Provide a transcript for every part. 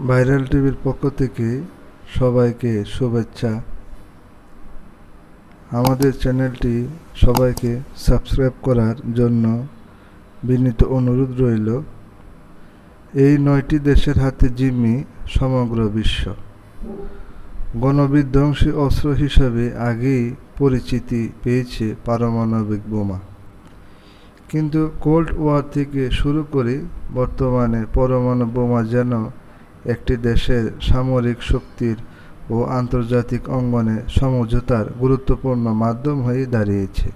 Viral টিভির পক্ষ থেকে সবাইকে শুভেচ্ছা। আমাদের চ্যানেলটি সবাইকে সাবস্ক্রাইব করার জন্য বিনীত অনুরোধ রইল। এই নয়টি দেশের হাতে জিম্মি সমগ্র বিশ্ব। গণবিধ্বংসী অস্ত্র হিসাবে আগেই পরিচিতি পেয়েছে পারমাণবিক বোমা। কিন্তু কোল্ড ওয়ার থেকে শুরু করে বর্তমানে পরমাণু বোমা যেন একটি দেশের সামরিক শক্তির ও আন্তর্জাতিক অঙ্গনে সমঝোতার গুরুত্বপূর্ণ মাধ্যম হয়ে দাঁড়িয়েছে।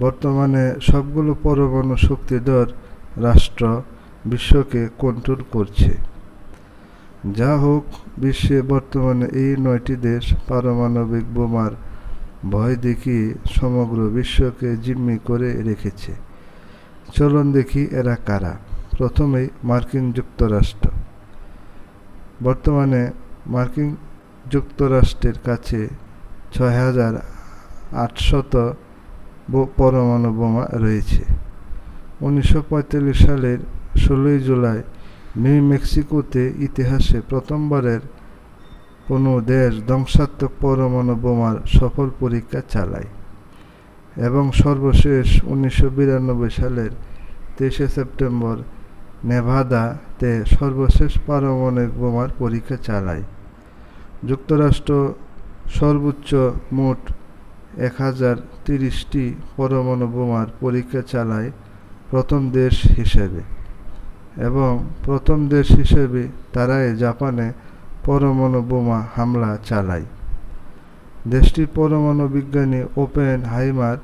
বর্তমানে সবগুলো পরমাণু শক্তিধর রাষ্ট্র বিশ্বকে কন্ট্রোল করছে। যা হোক, বিশ্বে বর্তমানে এই নয়টি দেশ পারমাণবিক বোমার ভয় দেখিয়ে সমগ্র বিশ্বকে জিম্মি করে রেখেছে। চলুন দেখি এরা কারা। প্রথমেই মার্কিন যুক্তরাষ্ট্র। বর্তমানে মার্কিন যুক্তরাষ্ট্রের কাছে ছয় হাজার আটশত পরমাণু বোমা রয়েছে। উনিশশো পঁয়তাল্লিশ সালের ষোলোই জুলাই নিউ মেক্সিকোতে ইতিহাসে প্রথমবারের কোনো দেশ ধ্বংসাত্মক পরমাণু বোমার সফল পরীক্ষা চালায় এবং সর্বশেষ উনিশশো বিরানব্বই সালের তেইশে সেপ্টেম্বর নেভাদাতে সর্বশেষ পারমাণবিক বোমার পরীক্ষা চালায়। যুক্তরাষ্ট্র সর্বোচ্চ মোট এক হাজার তিরিশটি পরমাণু বোমার পরীক্ষা চালায় প্রথম দেশ হিসেবে এবং প্রথম দেশ হিসেবে তারাই জাপানে পরমাণু বোমা হামলা চালায়। দেশটির পরমাণু বিজ্ঞানী ওপেন হাইমার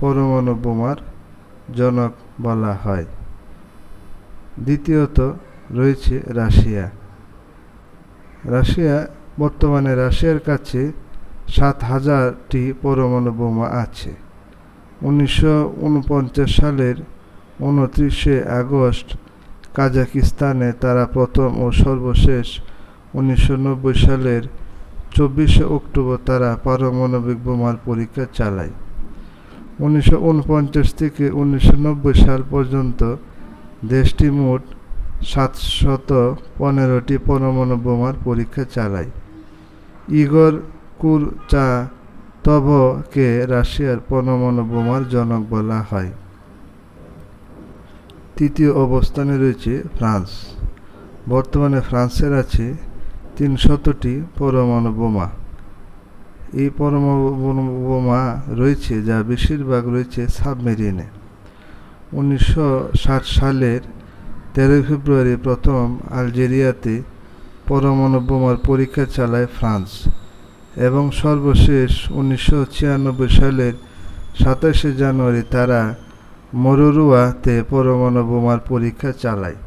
পরমাণু বোমার জনক বলা হয়। দ্বিতীয়ত রয়েছে রাশিয়া। রাশিয়া, বর্তমানে রাশিয়ার কাছে সাত হাজারটি পরমাণু বোমা আছে। উনিশশো ঊনপঞ্চাশ সালের উনত্রিশে আগস্ট কাজাকিস্তানে তারা প্রথম ও সর্বশেষ উনিশশো নব্বই সালের চব্বিশে অক্টোবর তারা পারমাণবিক বোমার পরীক্ষা চালায়। উনিশশো উনপঞ্চাশ থেকে উনিশশো নব্বই সাল পর্যন্ত দেশটি মোট সাতশত পনেরোটি পরমাণু বোমার পরীক্ষা চালায়। ইগর কুরচা তভকে রাশিয়ার পরমাণু বোমার জনক বলা হয়। তৃতীয় অবস্থানে রয়েছে ফ্রান্স। বর্তমানে ফ্রান্সের আছে তিনশতটি পরমাণু বোমা এই পরমাণু বোমা রয়েছে, যা বেশিরভাগ রয়েছে সাবমেরিনে। উনিশশো সালের তেরোই ফেব্রুয়ারি প্রথম আলজেরিয়াতে পরমাণু বোমার পরীক্ষা চালায় ফ্রান্স এবং সর্বশেষ উনিশশো ছিয়ানব্বই সালের সাতাশে জানুয়ারি তারা মরুরুয়াতে পরমাণু বোমার পরীক্ষা চালায়।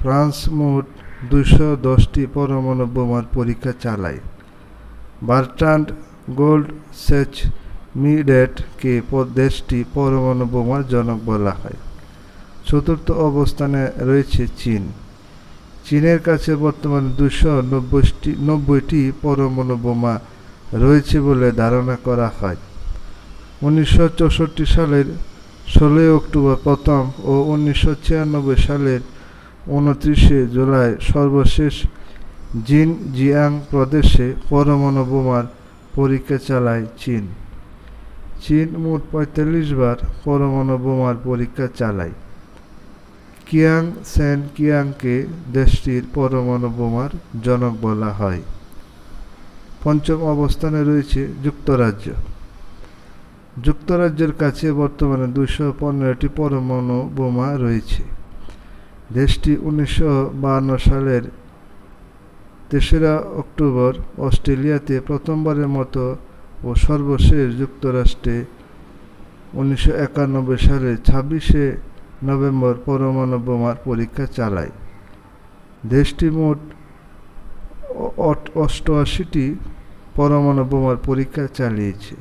ফ্রান্স মোট দুশো দশটি পরমাণু বোমার পরীক্ষা চালায়। বার্ট্রান্ড গোল্ড সেচ মিডেটকে দেশটি পরমাণু বোমার জনক বলা হয়। চতুর্থ অবস্থানে রয়েছে চীন। চীনের কাছে বর্তমানে দুশো নব্বইটি নব্বইটি পরমাণু বোমা রয়েছে বলে ধারণা করা হয়। উনিশশো চৌষট্টি সালের ষোলোই অক্টোবর প্রথম ও উনিশশো ছিয়ানব্বই সালের উনত্রিশে জুলাই সর্বশেষ জিন জিয়াং প্রদেশে পরমাণু বোমার পরীক্ষা চালায় চীন। চীন মোট পঁয়তাল্লিশ বার পরমাণু বোমার পরীক্ষা চালায়। কিয়াং সেন কিয়াংকে দেশটির পরমাণু বোমার জনক বলা হয়। পঞ্চম অবস্থানে রয়েছে যুক্তরাজ্য। যুক্তরাজ্যের কাছে বর্তমানে দুশো পনেরোটি পরমাণু বোমা রয়েছে। দেশটি উনিশশো সালের তেসরা অক্টোবর অস্ট্রেলিয়াতে প্রথমবারের মতো ও সর্বশেষ যুক্তরাষ্ট্রে উনিশশো একানব্বই সালের ছাব্বিশে নভেম্বর পরমাণু বোমার পরীক্ষা চালায়। দেশটি মোট অষ্টআশিটি পরমাণু বোমার পরীক্ষা চালিয়েছে।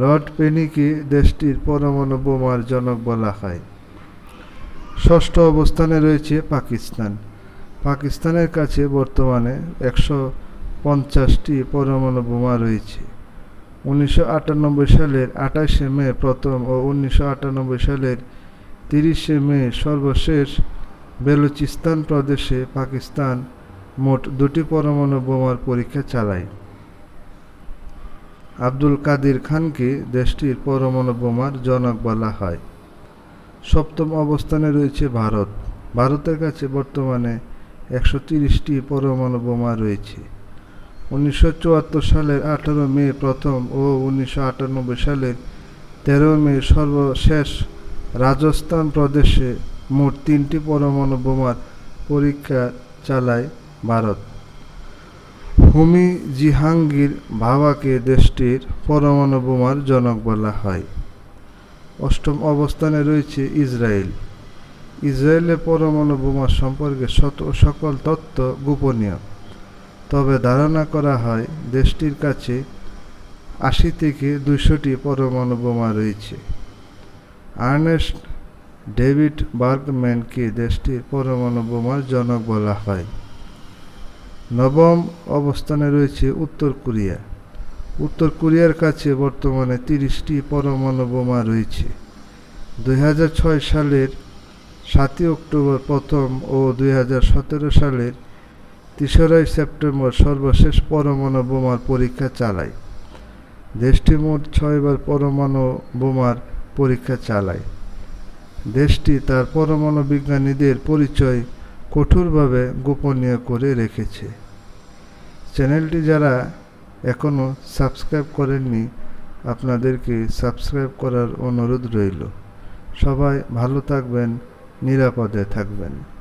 লর্ড পেনিকে দেশটির পরমাণু বোমার জনক বলা হয়। ষষ্ঠ অবস্থানে রয়েছে পাকিস্তান। পাকিস্তানের কাছে বর্তমানে একশো পঞ্চাশটি পরমাণু বোমা রয়েছে। উনিশশো আটানব্বই সালের আঠাশে মে প্রথম ও উনিশশো আটানব্বই সালের তিরিশে মে সর্বশেষ বেলুচিস্তান প্রদেশে পাকিস্তান মোট দুটি পরমাণু বোমার পরীক্ষা চালায়। আব্দুল কাদির খানকে দেশটির পরমাণু বোমার জনক বলা হয়। সপ্তম অবস্থানে রয়েছে ভারত। ভারতের কাছে বর্তমানে একশো তিরিশটি পরমাণু বোমা রয়েছে। উনিশশো চুয়াত্তর সালের আঠারো মে প্রথম ও উনিশশো আটানব্বই সালের তেরো মে সর্বশেষ রাজস্থান প্রদেশে মোট তিনটি পরমাণু বোমার পরীক্ষা চালায় ভারত। হুমি জিহাঙ্গীর ভাবাকে দেশটির পরমাণু বোমার জনক বলা হয়। অষ্টম অবস্থানে রয়েছে ইসরায়েল। ইসরায়েলের পরমাণু বোমা সম্পর্কে শত, সকল তথ্য গোপনীয়। তবে ধারণা করা হয়, দেশটির কাছে আশি থেকে দুশোটি পরমাণু বোমা রয়েছে। আর্নেস্ট ডেভিড বার্গম্যানকে দেশটির পরমাণু বোমার জনক বলা হয়। নবম অবস্থানে রয়েছে উত্তর কোরিয়া। উত্তর কোরিয়ার কাছে বর্তমানে তিরিশটি পরমাণু বোমা রয়েছে। দুই হাজার ছয় সালের সাতই অক্টোবর প্রথম ও দুই হাজার সতেরো সালের তেসরাই সেপ্টেম্বর সর্বশেষ পরমাণু বোমার পরীক্ষা চালায়। দেশটি মোট ছয়বার পরমাণু বোমার পরীক্ষা চালায়। দেশটি তার পরমাণু বিজ্ঞানীদের পরিচয় কঠোরভাবে গোপনীয় করে রেখেছে। চ্যানেলটি যারা এখনও সাবস্ক্রাইব করেননি, আপনাদেরকে সাবস্ক্রাইব করার অনুরোধ রইল। সবাই ভালো থাকবেন, নিরাপদে থাকবেন।